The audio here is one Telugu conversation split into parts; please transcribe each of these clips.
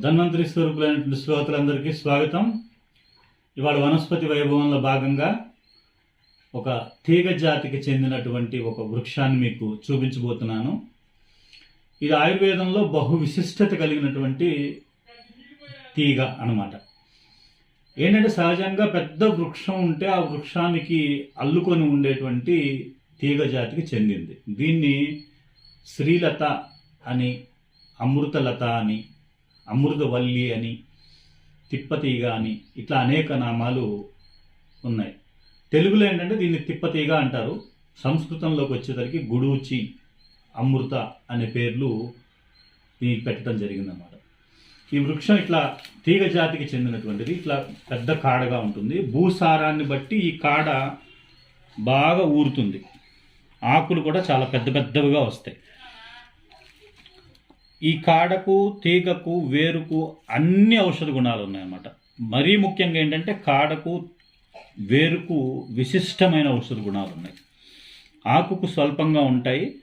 ధన్వంతరి స్వరూపులైనటువంటి శ్రోతలందరికీ స్వాగతం. ఇవాళ వనస్పతి వైభవంలో భాగంగా ఒక తీగ జాతికి చెందినటువంటి ఒక వృక్షాన్ని మీకు చూపించబోతున్నాను. ఇది ఆయుర్వేదంలో బహు విశిష్టత కలిగినటువంటి తీగ అన్నమాట. ఏంటంటే సహజంగా పెద్ద వృక్షం ఉంటే ఆ వృక్షానికి అల్లుకొని ఉండేటువంటి తీగ జాతికి చెందింది. దీన్ని శ్రీలత అని అమృతలత అని అమృతవల్లి అని తిప్పతీగ అని ఇట్లా అనేక నామాలు ఉన్నాయి. తెలుగులో ఏంటంటే దీన్ని తిప్పతీగ అంటారు. సంస్కృతంలోకి వచ్చేసరికి గుడూచి అమృత అనే పేర్లు దీనికి పెట్టడం జరిగిందన్నమాట. ఈ వృక్షం ఇట్లా తీగ జాతికి చెందినటువంటిది. ఇట్లా పెద్ద కాడగా ఉంటుంది. భూసారాన్ని బట్టి ఈ కాడ బాగా ఊరుతుంది. ఆకులు కూడా చాలా పెద్ద పెద్దవిగా వస్తాయి. ఈ కాడకు తీగకు వేరుకు అన్ని ఔషధ గుణాలు ఉన్నాయన్నమాట. మరీ ముఖ్యంగా ఏంటంటే కాడకు వేరుకు విశిష్టమైన ఔషధ గుణాలు ఉన్నాయి. ఆకుకు స్వల్పంగా ఉంటాయి.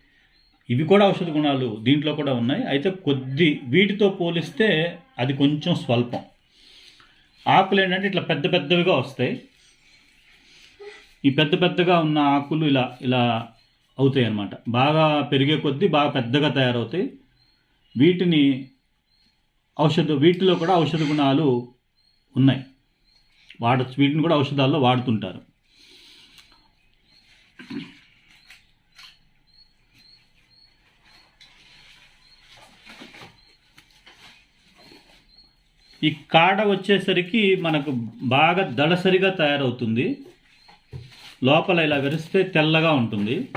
ఇవి కూడా ఔషధ గుణాలు దీంట్లో కూడా ఉన్నాయి. అయితే కొద్ది వీటితో పోలిస్తే అది కొంచెం స్వల్పం. ఆకులు ఏంటంటే ఇట్లా పెద్ద పెద్దవిగా వస్తాయి. ఈ పెద్ద పెద్దగా ఉన్న ఆకులు ఇలా ఇలా అవుతాయి అన్నమాట బాగా పెరిగే కొద్దీ బాగా పెద్దగా తయారవుతాయి. వీటిని ఔషధ వీటిలో కూడా ఔషధ గుణాలు ఉన్నాయి. వాడ వీటిని కూడా ఔషధాల్లో వాడుతుంటారు. ఈ కాడ వచ్చేసరికి మనకు బాగా దళసరిగా తయారవుతుంది. లోపల ఇలా విరిస్తే తెల్లగా ఉంటుంది.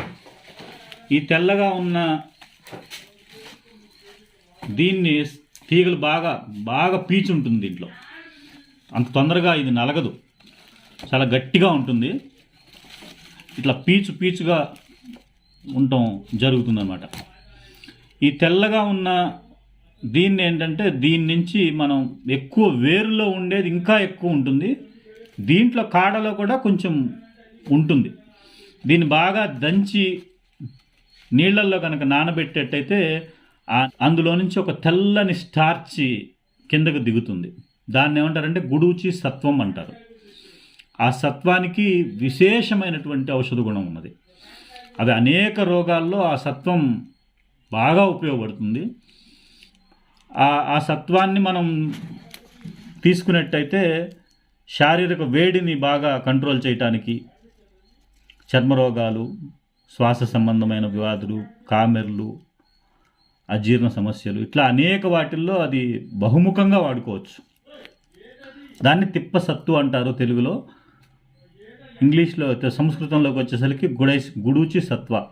ఈ తెల్లగా ఉన్న దీన్ని తీగలు బాగా బాగా పీచు ఉంటుంది దీంట్లో. అంత తొందరగా ఇది నలగదు. చాలా గట్టిగా ఉంటుంది. ఇట్లా పీచు పీచుగా ఉండటం జరుగుతుందన్నమాట. ఈ తెల్లగా ఉన్న దీన్ని ఏంటంటే దీని నుంచి మనం ఎక్కువ వేరులో ఉండేది ఇంకా ఎక్కువ ఉంటుంది. దీంట్లో కాడలో కూడా కొంచెం ఉంటుంది. దీన్ని బాగా దంచి నీళ్ళల్లో కనుక నానబెట్టేటైతే అందులో నుంచి ఒక తెల్లని స్టార్చి కిందకు దిగుతుంది. దాన్ని ఏమంటారంటే గుడూచి సత్వం అంటారు. ఆ సత్వానికి విశేషమైనటువంటి ఔషధ గుణం ఉన్నది. అది అనేక రోగాల్లో ఆ సత్వం బాగా ఉపయోగపడుతుంది. ఆ ఆ సత్వాన్ని మనం తీసుకున్నట్టయితే శారీరక వేడిని బాగా కంట్రోల్ చేయటానికి చర్మరోగాలు శ్వాస సంబంధమైన వ్యాధులు కామెర్లు అజీర్ణ సమస్యలు. ఇట్లా అనేక వాటిల్లో అది బహుముఖంగా వాడుకోవచ్చు. దాన్ని తిప్పసత్తు అంటారు తెలుగులో. ఇంగ్లీష్లో సంస్కృతంలోకి వచ్చేసరికి గుడై గుడూచి సత్వ.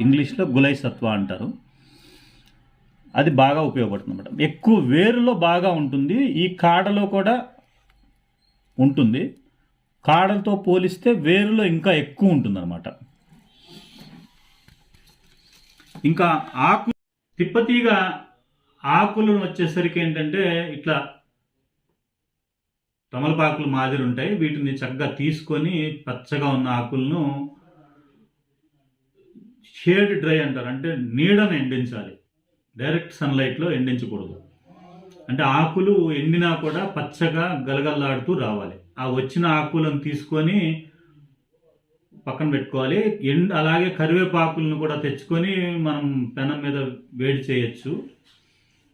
ఇంగ్లీష్లో గులై సత్వ అంటారు. అది బాగా ఉపయోగపడుతుంది అన్నమాట ఎక్కువ వేరులో బాగా ఉంటుంది. ఈ కాడలో కూడా ఉంటుంది. కాడలతో పోలిస్తే వేరులో ఇంకా ఎక్కువ ఉంటుంది అనమాట ఇంకా ఆకు తిప్పతీగ ఆకులు వచ్చేసరికి ఏంటంటే ఇట్లా తమలపాకులు మాదిరి ఉంటాయి. వీటిని చక్కగా తీసుకొని పచ్చగా ఉన్న ఆకులను షేడ్ డ్రై అంటారు. అంటే నీడను ఎండించాలి. డైరెక్ట్ సన్లైట్లో ఎండించకూడదు. అంటే ఆకులు ఎండినా కూడా పచ్చగా గలగల్లాడుతూ రావాలి. ఆ వచ్చిన ఆకులను తీసుకొని పక్కన పెట్టుకోవాలి. ఎండ్ అలాగే కరివేపాకులను కూడా తెచ్చుకొని మనం పెనం మీద వేడి చేయొచ్చు.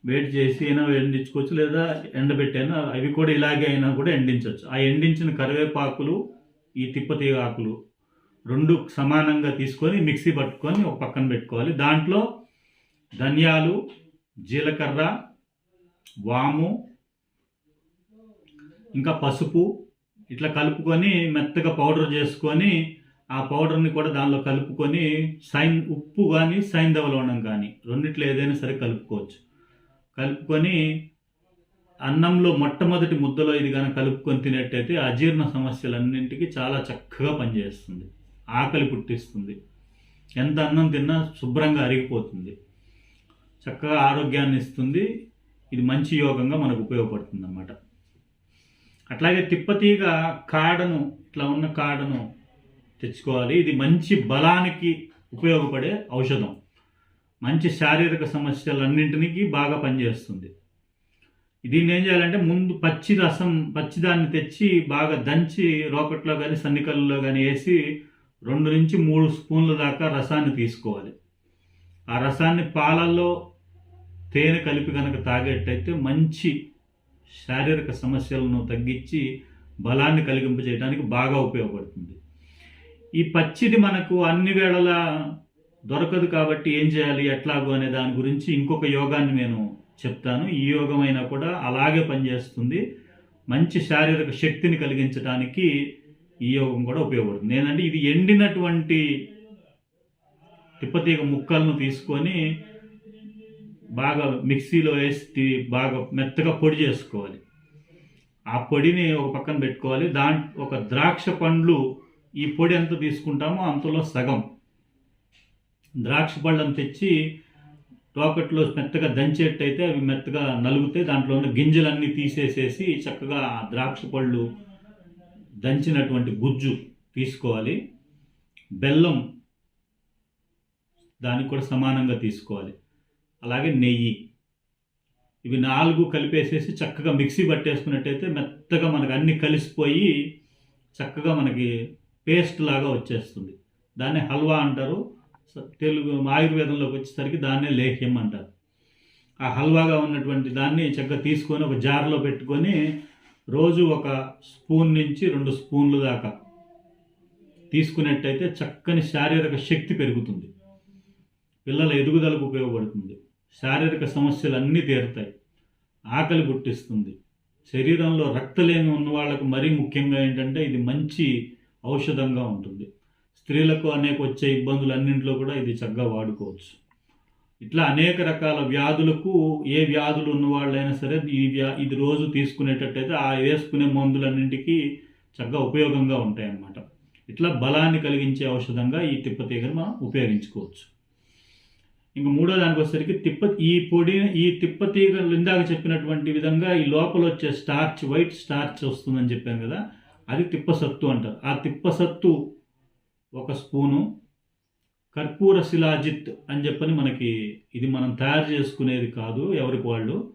వేడి చేసి అయినా ఎండించుకోవచ్చు లేదా ఎండబెట్టైనా అవి కూడా ఇలాగే అయినా కూడా ఎండించవచ్చు ఆ ఎండించిన కరివేపాకులు ఈ తిప్పతీగ ఆకులు రెండు సమానంగా తీసుకొని మిక్సీ పట్టుకొని ఒక పక్కన పెట్టుకోవాలి. దాంట్లో ధనియాలు జీలకర్ర వాము ఇంకా పసుపు ఇట్లా కలుపుకొని మెత్తగా పౌడర్ చేసుకొని ఆ పౌడర్ని కూడా దానిలో కలుపుకొని సైన్ ఉప్పు కానీ సైంధవలోనం కానీ రెండిట్లో ఏదైనా సరే కలుపుకోవచ్చు. కలుపుకొని అన్నంలో మొట్టమొదటి ముద్దలో ఇది కానీ కలుపుకొని తినేట్టయితే అజీర్ణ సమస్యలన్నింటికి చాలా చక్కగా పనిచేస్తుంది. ఆకలి పుట్టిస్తుంది. ఎంత అన్నం తిన్నా శుభ్రంగా అరిగిపోతుంది. చక్కగా ఆరోగ్యాన్ని ఇస్తుంది. ఇది మంచి యోగంగా మనకు ఉపయోగపడుతుంది అన్నమాట అట్లాగే తిప్పతీగ కాడను ఇట్లా ఉన్న కాడను తెచ్చుకోవాలి. ఇది మంచి బలానికి ఉపయోగపడే ఔషధం. మంచి శారీరక సమస్యలన్నింటినీ బాగా పనిచేస్తుంది. దీన్ని ఏం చేయాలంటే ముందు పచ్చి రసం పచ్చిదాన్ని తెచ్చి బాగా దంచి రోకట్లో కానీ సన్నికల్లో కానీ వేసి రెండు నుంచి మూడు స్పూన్ల దాకా రసాన్ని తీసుకోవాలి. ఆ రసాన్ని పాలల్లో తేనె కలిపి కనుక తాగేటైతే మంచి శారీరక సమస్యలను తగ్గించి బలాన్ని కలిగింపజేయడానికి బాగా ఉపయోగపడుతుంది. ఈ పచ్చిది మనకు అన్ని వేళలా దొరకదు కాబట్టి ఏం చేయాలి ఎట్లాగో అనే దాని గురించి ఇంకొక యోగాన్ని నేను చెప్తాను. ఈ యోగం అయినా కూడా అలాగే పనిచేస్తుంది. మంచి శారీరక శక్తిని కలిగించడానికి ఈ యోగం కూడా ఉపయోగపడుతుంది. ఏంటంటే ఇది ఎండినటువంటి తిప్పతీగ ముక్కలను తీసుకొని బాగా మిక్సీలో వేసి బాగా మెత్తగా పొడి చేసుకోవాలి. ఆ పొడిని ఒక పక్కన పెట్టుకోవాలి. దాంట్ ఒక ద్రాక్ష పండ్లు ఈ పొడి ఎంత తీసుకుంటామో అంతలో సగం. ద్రాక్ష పళ్ళను తెచ్చి రోకట్లో మెత్తగా దంచేటైతే అవి మెత్తగా నలుగుతాయి దాంట్లో ఉన్న గింజలన్నీ తీసేసేసి చక్కగా ఆ ద్రాక్ష పళ్ళు దంచినటువంటి గుజ్జు తీసుకోవాలి. బెల్లం దానికి కూడా సమానంగా తీసుకోవాలి. అలాగే నెయ్యి. ఇవి నాలుగు కలిపేసేసి చక్కగా మిక్సీ పట్టేసుకున్నట్టయితే మెత్తగా మనకు అన్ని కలిసిపోయి చక్కగా మనకి పేస్ట్ లాగా వచ్చేస్తుంది. దాన్ని హల్వా అంటారు. తెలుగు ఆయుర్వేదంలోకి వచ్చేసరికి దాన్నే లేహ్యం అంటారు. ఆ హల్వాగా ఉన్నటువంటి దాన్ని చక్కగా తీసుకొని ఒక జార్లో పెట్టుకొని రోజు ఒక స్పూన్ నుంచి రెండు స్పూన్లు దాకా తీసుకున్నట్టయితే చక్కని శారీరక శక్తి పెరుగుతుంది. పిల్లల ఎదుగుదలకు ఉపయోగపడుతుంది. శారీరక సమస్యలు అన్నీ తీరుతాయి. ఆకలి పుట్టిస్తుంది. శరీరంలో రక్తలేమి ఉన్న వాళ్ళకు మరీ ముఖ్యంగా ఏంటంటే ఇది మంచి ఔషధంగా ఉంటుంది. స్త్రీలకు అనేక వచ్చే ఇబ్బందులన్నింటిలో కూడా ఇది చక్కగా వాడుకోవచ్చు. ఇట్లా అనేక రకాల వ్యాధులకు ఏ వ్యాధులు ఉన్న వాళ్ళైనా సరే ఈ వ్యా ఇది రోజు తీసుకునేటట్టయితే ఆ వేసుకునే మందులన్నింటికి చక్కగా ఉపయోగంగా ఉంటాయన్నమాట. ఇట్లా బలాన్ని కలిగించే ఔషధంగా ఈ తిప్పతీగను మనం ఉపయోగించుకోవచ్చు. ఇంక మూడో దానికి వచ్చేసరికి తిప్ప ఈ పొడి ఈ తిప్పతీగలు ఇందాక చెప్పినటువంటి విధంగా ఈ లోపల వచ్చే స్టార్చ్ వైట్ స్టార్చ్ వస్తుందని చెప్పాను కదా అది తిప్పసత్తు అంటారు. ఆ తిప్పసత్తు ఒక స్పూను కర్పూర శిలాజిత్ అని చెప్పని మనకి ఇది మనం తయారు చేసుకునేది కాదు ఎవరికి వాళ్ళు.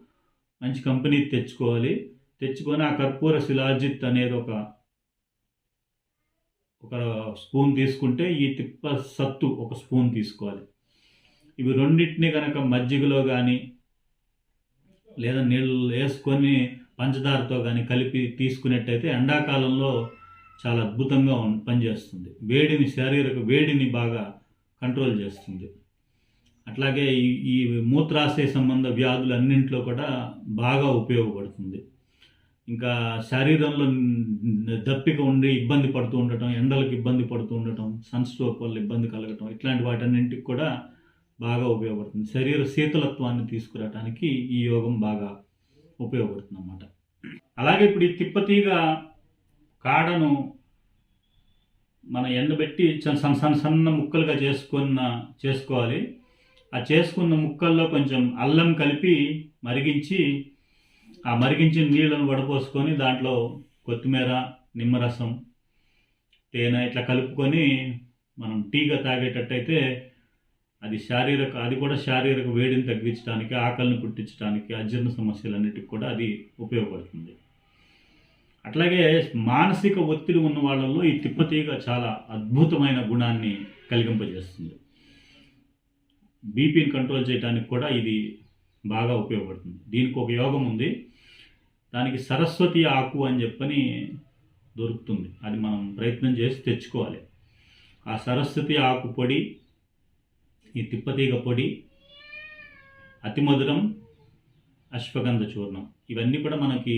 మంచి కంపెనీ తెచ్చుకోవాలి. తెచ్చుకొని ఆ కర్పూర శిలాజిత్ అనేది ఒక ఒక స్పూన్ తీసుకుంటే ఈ తిప్ప సత్తు ఒక స్పూన్ తీసుకోవాలి. ఇవి రెండింటిని కనుక మజ్జిగలో కానీ లేదా నీళ్ళు వేసుకొని పంచదారతో కానీ కలిపి తీసుకున్నట్టయితే ఎండాకాలంలో చాలా అద్భుతంగా పనిచేస్తుంది. వేడిని శారీరక వేడిని బాగా కంట్రోల్ చేస్తుంది. అట్లాగే ఈ ఈ మూత్రాశయ సంబంధ వ్యాధులు అన్నింటిలో కూడా బాగా ఉపయోగపడుతుంది. ఇంకా శరీరంలో దప్పిక ఉండి ఇబ్బంది పడుతూ ఉండటం ఎండలకు ఇబ్బంది పడుతూ ఉండటం సన్ స్ట్రోక్ వల్ల ఇబ్బంది కలగటం ఇట్లాంటి వాటన్నింటికి కూడా బాగా ఉపయోగపడుతుంది. శరీర శీతలత్వాన్ని తీసుకురావడానికి ఈ యోగం బాగా ఉపయోగపడుతుంది అన్నమాట అలాగే ఇప్పుడు ఈ తిప్పతీగ కాడను మన ఎండబెట్టి చ- సన్న సన్న సన్న ముక్కలుగా చేసుకున్న చేసుకోవాలి. ఆ చేసుకున్న ముక్కల్లో కొంచెం అల్లం కలిపి మరిగించి ఆ మరిగించిన నీళ్ళను వడపోసుకొని దాంట్లో కొత్తిమీర నిమ్మరసం తేనె ఇట్లా కలుపుకొని మనం టీగా తాగేటట్టయితే అది శారీరక అది కూడా శారీరక వేడిని తగ్గించడానికి ఆకలిని పుట్టించడానికి అజీర్ణ సమస్యలన్నిటికి కూడా అది ఉపయోగపడుతుంది. అట్లాగే మానసిక ఒత్తిడి ఉన్న వాళ్ళల్లో ఈ తిప్పతీగ చాలా అద్భుతమైన గుణాన్ని కలిగింపజేస్తుంది. బీపీని కంట్రోల్ చేయడానికి కూడా ఇది బాగా ఉపయోగపడుతుంది. దీనికి ఒక యోగం ఉంది. దానికి సరస్వతి ఆకు అని చెప్పని దొరుకుతుంది. అది మనం ప్రయత్నం చేసి తెచ్చుకోవాలి. ఆ సరస్వతి ఆకు పొడి ఈ తిప్పతీగ పొడి అతి మధురం అశ్వగంధ చూర్ణం. ఇవన్నీ కూడా మనకి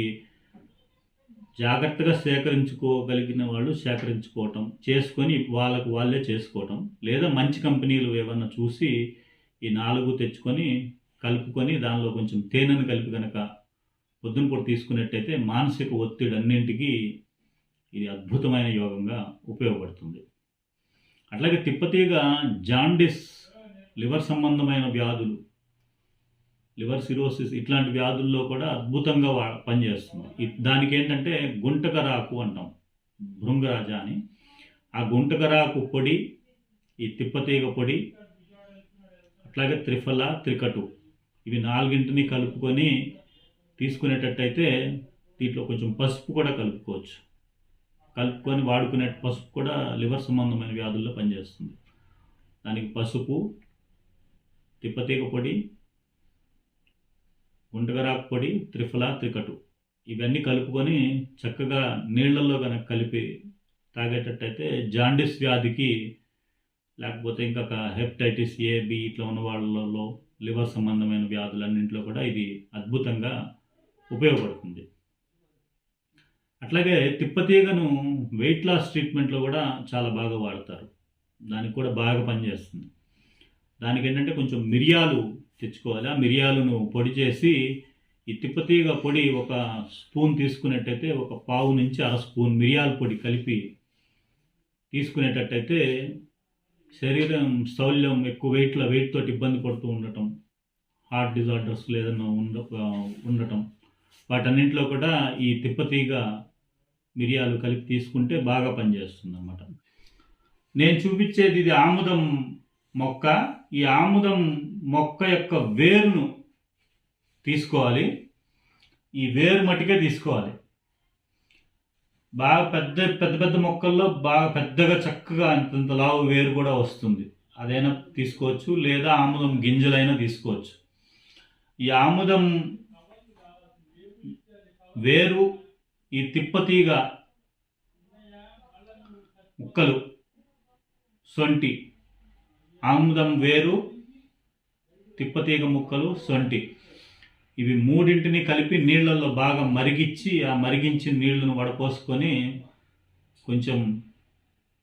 జాగ్రత్తగా సేకరించుకోగలిగిన వాళ్ళు సేకరించుకోవటం చేసుకొని వాళ్ళకు వాళ్ళే చేసుకోవటం లేదా మంచి కంపెనీలు ఏమన్నా చూసి ఈ నాలుగు తెచ్చుకొని కలుపుకొని దానిలో కొంచెం తేనెను కలిపి కనుక పొద్దున పూట తీసుకున్నట్టయితే మానసిక ఒత్తిడి అన్నింటికీ ఇది అద్భుతమైన యోగంగా ఉపయోగపడుతుంది. అట్లాగే తిప్పతీగ జాండిస్ లివర్ సంబంధమైన వ్యాధులు లివర్ సిరోసిస్ ఇట్లాంటి వ్యాధుల్లో కూడా అద్భుతంగా వా- పనిచేస్తుంది దానికి ఏంటంటే గుంటకరాకు అంటాం భృంగరాజ అని. ఆ గుంటకరాకు పొడి ఈ తిప్పతీగ పొడి అట్లాగే త్రిఫల త్రికటు ఇవి నాలుగింటిని కలుపుకొని తీసుకునేటట్టయితే దీంట్లో కొంచెం పసుపు కూడా కలుపుకోవచ్చు. కలుపుకొని వాడుకునే పసుపు కూడా లివర్ సంబంధమైన వ్యాధుల్లో పనిచేస్తుంది. దానికి పసుపు తిప్పతీగ పొడి గుంటగరాకు పొడి త్రిఫల త్రికటు. ఇవన్నీ కలుపుకొని చక్కగా నీళ్ళలో కనుక కలిపి తాగేటట్టయితే జాండిస్ వ్యాధికి లేకపోతే ఇంకా హెప్టైటిస్ ఏ బి ఇట్లా ఉన్న వాళ్ళలో లివర్ సంబంధమైన వ్యాధులన్నింటిలో కూడా ఇది అద్భుతంగా ఉపయోగపడుతుంది. అట్లాగే తిప్పతీగను వెయిట్ లాస్ ట్రీట్మెంట్లో కూడా చాలా బాగా వాడతారు. దానికి కూడా బాగా పనిచేస్తుంది. దానికి ఏంటంటే కొంచెం మిరియాలు తెచ్చుకోవాలి. ఆ మిరియాలను పొడి చేసి ఈ తిప్పతీగ పొడి ఒక స్పూన్ తీసుకున్నట్టయితే ఒక పావు నుంచి అర స్పూన్ మిరియాల పొడి కలిపి తీసుకునేటట్టయితే శరీరం స్థౌల్యం ఎక్కువ వెయిట్లో వెయిట్ తోటి ఇబ్బంది పడుతూ ఉండటం హార్ట్ డిజార్డర్స్ ఏదైనా ఉండ ఉండటం. వాటన్నింటిలో కూడా ఈ తిప్పతీగ మిరియాలు కలిపి తీసుకుంటే బాగా పనిచేస్తుంది అన్నమాట నేను చూపించేది ఇది ఆముదం మొక్క ఈ ఆముదం మొక్క యొక్క వేరును తీసుకోవాలి. ఈ వేరు మటుకే తీసుకోవాలి. బాగా పెద్ద పెద్ద పెద్ద మొక్కల్లో బాగా పెద్దగా చక్కగా అంతంత లావు వేరు కూడా వస్తుంది. అదైనా తీసుకోవచ్చు లేదా ఆముదం గింజలైనా తీసుకోవచ్చు. ఈ ఆముదం వేరు ఈ తిప్పతీగ ముక్కలు సొంటి ఆముదం వేరు తిప్పతీగ ముక్కలు సొంటి. ఇవి మూడింటిని కలిపి నీళ్ళల్లో బాగా మరిగించి ఆ మరిగించిన నీళ్ళను వడపోసుకొని కొంచెం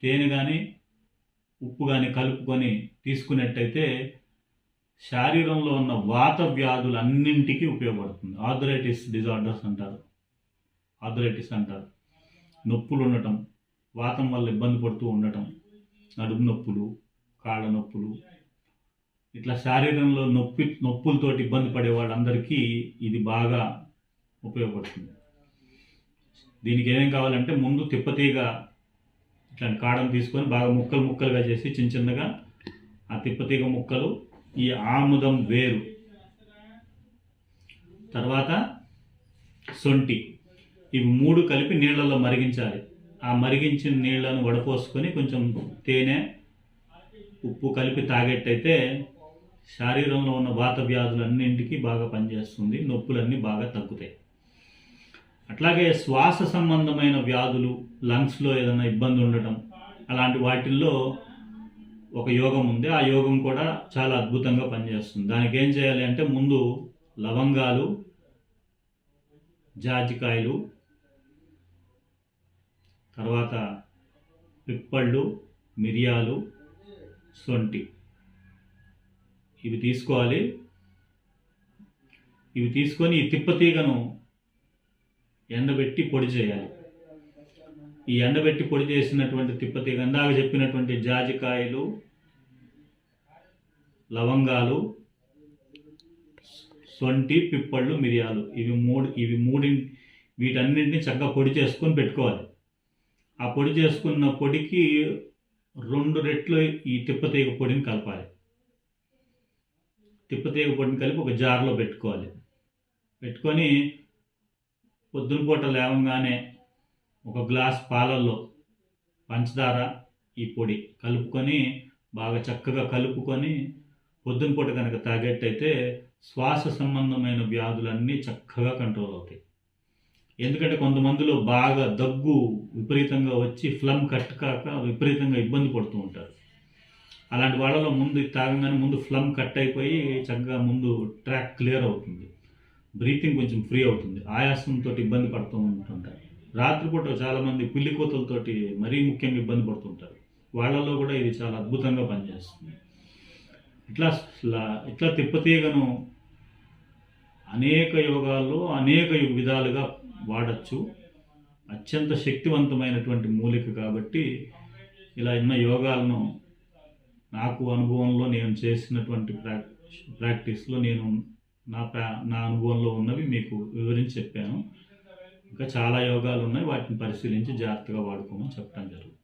తేనె కానీ ఉప్పు కానీ కలుపుకొని తీసుకున్నట్టయితే శారీరంలో ఉన్న వాత వ్యాధులు అన్నింటికీ ఉపయోగపడుతుంది. ఆర్థరైటిస్ డిజార్డర్స్ అంటారు. ఆర్థరైటిస్ అంటారు. నొప్పులు ఉండటం వాతం వల్ల ఇబ్బంది పడుతూ ఉండటం నడుము నొప్పులు కాళ్ళ నొప్పులు ఇట్లా శారీరంలో నొప్పి నొప్పులతోటి ఇబ్బంది పడే వాళ్ళందరికీ ఇది బాగా ఉపయోగపడుతుంది. దీనికి ఏమేం కావాలంటే ముందు తిప్పతీగ ఇట్లాంటి కాడను తీసుకొని బాగా ముక్కలు ముక్కలుగా చేసి చిన్న చిన్నగా ఆ తిప్పతీగ ముక్కలు ఈ ఆముదం వేరు. తర్వాత సొంటి. ఇవి మూడు కలిపి నీళ్ళల్లో మరిగించాలి. ఆ మరిగించిన నీళ్ళను వడపోసుకొని కొంచెం తేనె ఉప్పు కలిపి తాగేట్టయితే శరీరంలో ఉన్న వాత వ్యాధులన్నింటికి బాగా పనిచేస్తుంది నొప్పులన్నీ బాగా తగ్గుతాయి. అట్లాగే శ్వాస సంబంధమైన వ్యాధులు లంగ్స్లో ఏదైనా ఇబ్బంది ఉండటం అలాంటి వాటిల్లో ఒక యోగం ఉంది. ఆ యోగం కూడా చాలా అద్భుతంగా పనిచేస్తుంది. దానికి ఏం చేయాలి అంటే ముందు లవంగాలు జాజికాయలు తర్వాత పిప్పళ్ళు మిరియాలు సొంటి. ఇవి తీసుకోవాలి. ఇవి తీసుకొని ఈ తిప్పతీగను ఎండబెట్టి పొడి చేయాలి. ఈ ఎండబెట్టి పొడి చేసినటువంటి తిప్పతీగ ఇందాక చెప్పినటువంటి జాజికాయలు లవంగాలు సొంటి పిప్పళ్ళు మిరియాలు. ఇవి మూడు ఇవి మూడి వీటన్నింటినీ చక్కగా పొడి చేసుకొని పెట్టుకోవాలి. ఆ పొడి చేసుకున్న పొడికి రెండు రెట్లు ఈ తిప్పతీగ పొడిని కలపాలి. తిప్పతీగ పొడిని కలిపి ఒక జార్లో పెట్టుకోవాలి. పెట్టుకొని పొద్దున పూట లేవంగానే ఒక గ్లాస్ పాలల్లో పంచదార ఈ పొడి కలుపుకొని బాగా చక్కగా కలుపుకొని పొద్దున పూట కనుక తాగేట్టయితే శ్వాస సంబంధమైన వ్యాధులన్నీ చక్కగా కంట్రోల్ అవుతాయి. ఎందుకంటే కొంతమందిలో బాగా దగ్గు విపరీతంగా వచ్చి ఫ్లమ్ కట్ కాక విపరీతంగా ఇబ్బంది పడుతూ ఉంటారు. అలాంటి వాళ్ళలో ముందు ఇది తాగంగానే ముందు ఫ్లమ్ కట్ అయిపోయి చక్కగా ముందు ట్రాక్ క్లియర్ అవుతుంది. బ్రీతింగ్ కొంచెం ఫ్రీ అవుతుంది. ఆయాసంతో ఇబ్బంది పడుతూ ఉంటుంటారు. రాత్రిపూట చాలామంది పిల్లి కోతలతోటి మరీ ముఖ్యంగా ఇబ్బంది పడుతుంటారు వాళ్ళలో కూడా ఇది చాలా అద్భుతంగా పనిచేస్తుంది. ఇట్లా ఇట్లా తిప్పతీగను అనేక యోగాల్లో అనేక విధాలుగా వాడచ్చు. అత్యంత శక్తివంతమైనటువంటి మూలిక కాబట్టి ఇలా ఎన్నో యోగాలను నాకు అనుభవంలో నేను చేసినటువంటి ప్రాక్ ప్రాక్టీస్లో నేను నా ప్రా నా అనుభవంలో ఉన్నవి మీకు వివరించి చెప్పాను. ఇంకా చాలా యోగాలు ఉన్నాయి. వాటిని పరిశీలించి జాగ్రత్తగా వాడుకోమని చెప్పడం జరుగుతుంది.